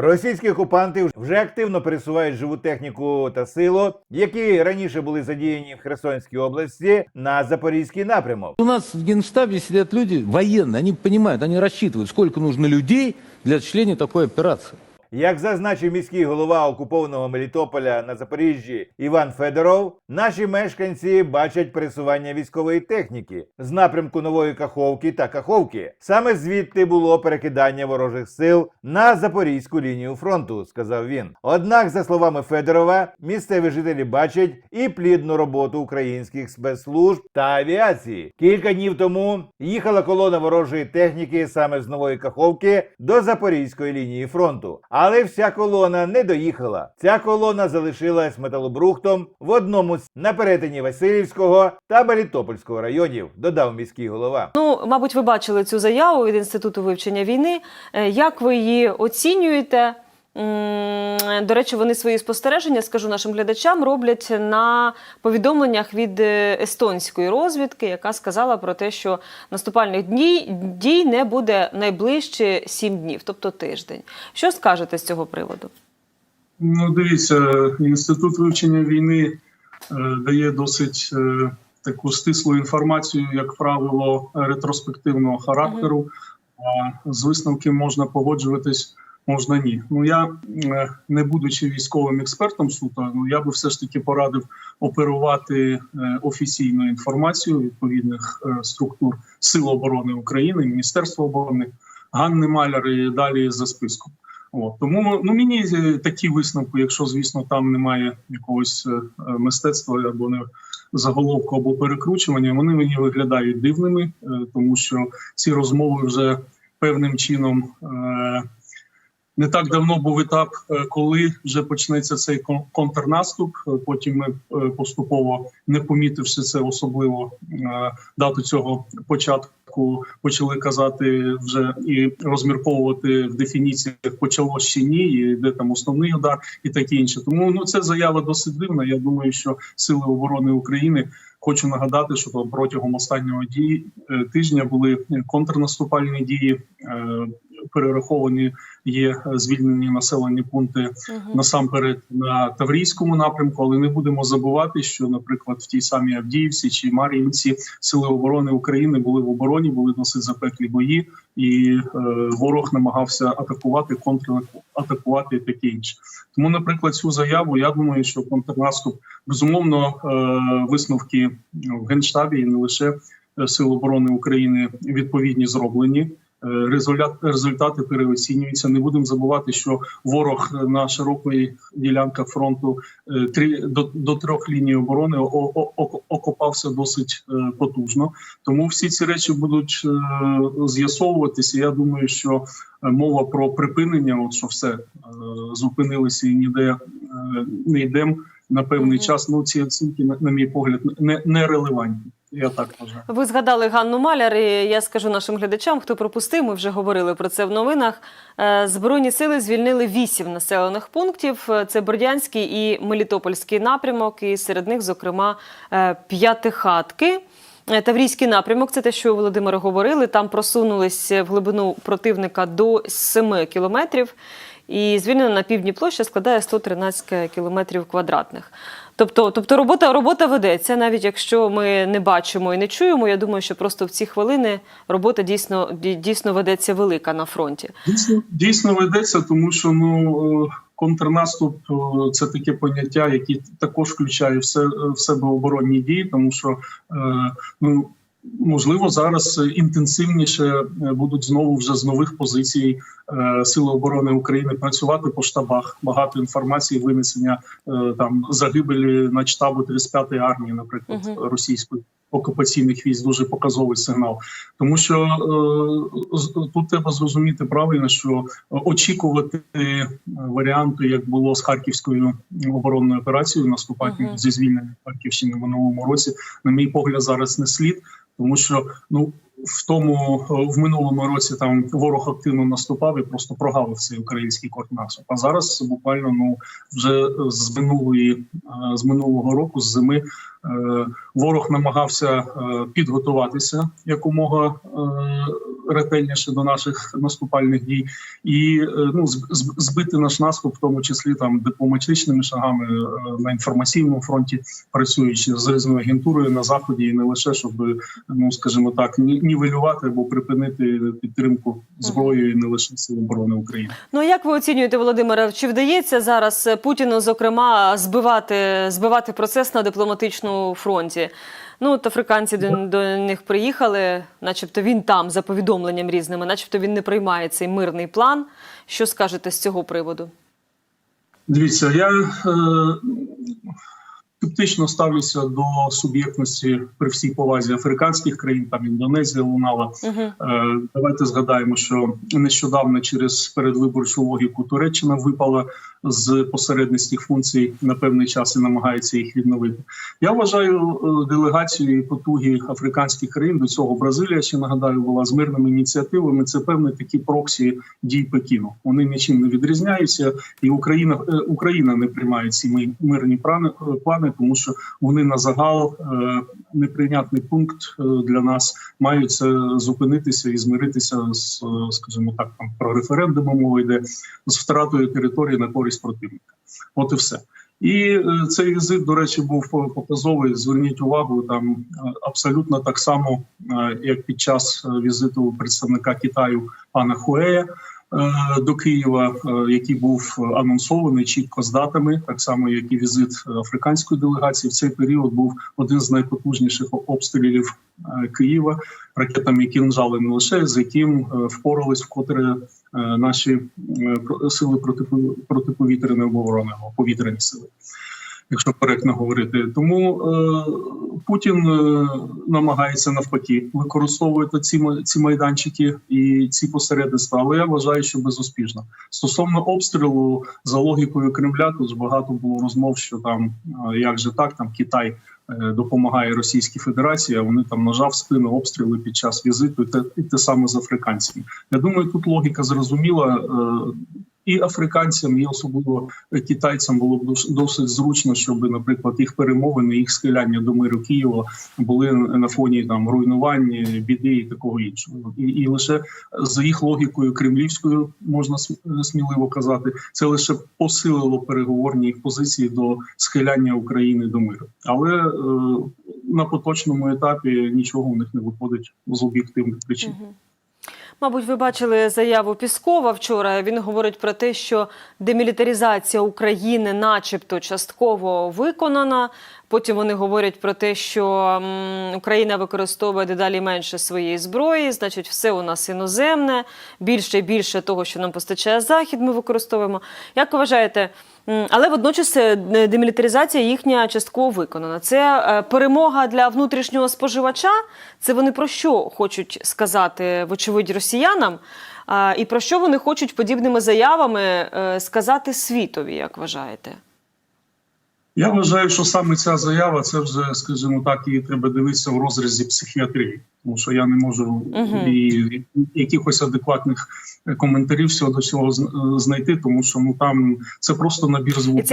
Російські окупанти вже активно пересувають живу техніку та силу, які раніше були задіяні в Херсонській області на запорізький напрямок. У нас в генштабі сидять люди воєнні, вони розуміють, вони розчитують, сколько нужно людей для членів такої операции. Як зазначив міський голова окупованого Мелітополя на Запоріжжі Іван Федоров, наші мешканці бачать пересування військової техніки з напрямку нової Каховки та Каховки. Саме звідти було перекидання ворожих сил на запорізьку лінію фронту, сказав він. Однак, за словами Федорова, місцеві жителі бачать і плідну роботу українських спецслужб та авіації. Кілька днів тому їхала колона ворожої техніки саме з нової Каховки до запорізької лінії фронту. Але вся колона не доїхала. Ця колона залишилась металобрухтом в одному з на перетині Васильівського та Балітопольського районів, додав міський голова. Ну, мабуть, ви бачили цю заяву від інституту вивчення війни. Е, Як ви її оцінюєте? До речі, вони свої спостереження, скажу нашим глядачам, роблять на повідомленнях від е, естонської розвідки, яка сказала про те, що наступальних днів дій не буде найближче сім днів, тобто тиждень. Що скажете з цього приводу? Ну, дивіться, інститут вивчення війни е, дає досить е, таку стислу інформацію, як правило, ретроспективного характеру. З висновків можна погоджуватись, можна ні. Ну я, е, не будучи військовим експертом суто, ну я би все ж таки порадив оперувати е, офіційною інформацією відповідних е, структур Сил оборони України, Міністерства оборони, Ганни Маляр і далі за списком. От тому ну мені такі висновки, якщо звісно там немає якогось мистецтва або не заголовку або перекручування, вони мені виглядають дивними, тому що ці розмови вже певним чином. Не так давно був етап, е, коли вже почнеться цей кон- контрнаступ. Е, Потім ми е, поступово, не помітивши це особливо дату цього початку, почали казати вже і розмірковувати в дефініціях почало ще ні, і де там основний удар, і таке інше. Тому ну це заява досить дивна. Я думаю, що сили оборони України. Хочу нагадати, що протягом останнього дії тижня були контрнаступальні дії, перераховані є е, звільнені населені пункти насамперед на Таврійському напрямку, але не будемо забувати, що, наприклад, в тій самій Авдіївці чи Мар'їнці сили оборони України були в обороні, були досить запеклі бої, і е, ворог намагався атакувати, контратакувати і таке інше. Тому, наприклад, цю заяву я думаю, що контрнаступ безумовно е, висновки в генштабі і не лише е, Сил оборони України відповідні зроблені. Е, Результат результати переоцінюються. Не будемо забувати, що ворог на широкої ділянках фронту е, три до, до трьох ліній оборони окопався досить е, потужно. Тому всі ці речі будуть е, з'ясовуватися. Я думаю, що е, мова про припинення, от що все е, зупинилися і ніде е, не йдемо на певний час. Ну ці оцінки, на, мій погляд, не, не релевантні. Я так вважаю. Ви згадали Ганну Маляр, і я скажу нашим глядачам, хто пропустив, ми вже говорили про це в новинах. Е, Збройні сили звільнили вісім населених пунктів. Це Бордянський і Мелітопольський напрямок, і серед них, зокрема, е, П'ятихатки. Е, Таврійський напрямок, це те, що Володимире говорили. Там просунулись в глибину противника до 7 кілометрів. І звільнена на півдні площа складає 113 кілометрів квадратних. Тобто, тобто робота, робота ведеться, навіть якщо ми не бачимо і не чуємо. Я думаю, що просто в ці хвилини робота дійсно дій- дійсно ведеться велика на фронті. Дійсно, дійсно ведеться, тому що ну е, контрнаступ е, це таке поняття, яке також включає все в себе оборонні дії, тому що е, ну. Можливо, зараз інтенсивніше е, будуть знову вже з нових позицій е, Сили оборони України працювати по штабах. Багато інформації, винесення е, там загибелі на штабу 35-ї армії, наприклад, угу. російської окупаційних військ, дуже показовий сигнал. Тому що е, тут треба зрозуміти правильно, що очікувати е, варіанту, як було з харківською оборонною операцією, наступальною Мгм. зі звільнення Харківщини в минулому році, на мій погляд, зараз не слід, тому що ну. В тому е, в минулому році там ворог активно наступав і просто прогавив цей український контрнаступ. А зараз буквально ну вже з минулої е, з минулого року, з зими, е, ворог намагався підготуватися якомога ретельніше до наших наступальних дій, і е, ну збити наш наступ, в тому числі там дипломатичними шагами е, на інформаційному фронті, працюючи з різною агентурою на заході, і не лише щоб ну скажімо так, ні- нівелювати або припинити підтримку зброєю не лише сил оборони України. Ну як ви оцінюєте, Володимире, чи вдається зараз Путіну, зокрема, збивати, збивати процес на дипломатичному фронті? Ну, от африканці до, до них приїхали, начебто він там за повідомленням різними, начебто він не приймає цей мирний план. Що скажете з цього приводу? Дивіться, я е, скептично ставлюся до суб'єктності при всій повазі африканських країн, там Індонезія лунала. Е, давайте згадаємо, що нещодавно через передвиборчу логіку Туреччина випала з посередницьких функцій на певний час і намагається їх відновити. Я вважаю е, делегацію і потуги африканських країн до цього Бразилія ще нагадаю була з мирними ініціативами. Це певні такі проксі дій Пекіну. Вони нічим не відрізняються, і Україна е, Україна не приймає ці ми- мирні плани, е, тому що вони на загал е, неприйнятний пункт е, для нас мають це зупинитися і змиритися з, е, скажімо так, там про референдуми мова йде з втратою території на користь противника. От і все. І цей візит, до речі, був показовий. Зверніть увагу, там абсолютно так само, як під час візиту представника Китаю пана Хуея до Києва, е, який був анонсований чітко з датами, так само як і візит африканської делегації. В цей період був один з найпотужніших обстрілів е, Києва ракетами кінжали не лише з яким е, впорались вкотре е, наші е, сили протиповітряної оборони повітряні сили. Якщо коректно говорити, тому е, Путін е, намагається навпаки використовувати ці ці майданчики і ці посередництва, але я вважаю, що безуспішно. Стосовно обстрілу за логікою Кремля, тут багато було розмов, що там е, як же так, там Китай е, допомагає Російській Федерації, а вони там ножа в спину обстріли під час візиту, і те, і те саме з африканцями. Я думаю, тут логіка зрозуміла. І африканцям, і особливо китайцям було б досить зручно, щоб, наприклад, їх перемовини, їх схиляння до миру Києва були на фоні там руйнування, біди і такого іншого. І, і лише за їх логікою кремлівською можна сміливо казати, це лише посилило переговорні їх позиції до схиляння України до миру. Але е, на поточному етапі нічого у них не виходить з об'єктивних причин. Мабуть, ви бачили заяву Піскова вчора. Він говорить про те, що демілітаризація України, начебто, частково виконана. Потім вони говорять про те, що Україна використовує дедалі менше своєї зброї, значить, все у нас іноземне, більше і більше того, що нам постачає Захід, ми використовуємо. Як вважаєте? Але водночас е, демілітаризація їхня частково виконана. Це е, перемога для внутрішнього споживача. Це вони про що хочуть сказати, вочевидь, росіянам, і про що вони хочуть подібними заявами е, сказати світові, як вважаєте? Я вважаю, що саме ця заява це вже, скажімо так, її треба дивитися в розрізі психіатрії, тому що я не можу і якихось адекватних коментарів щодо цього з- знайти, тому що ну там це просто набір звуків.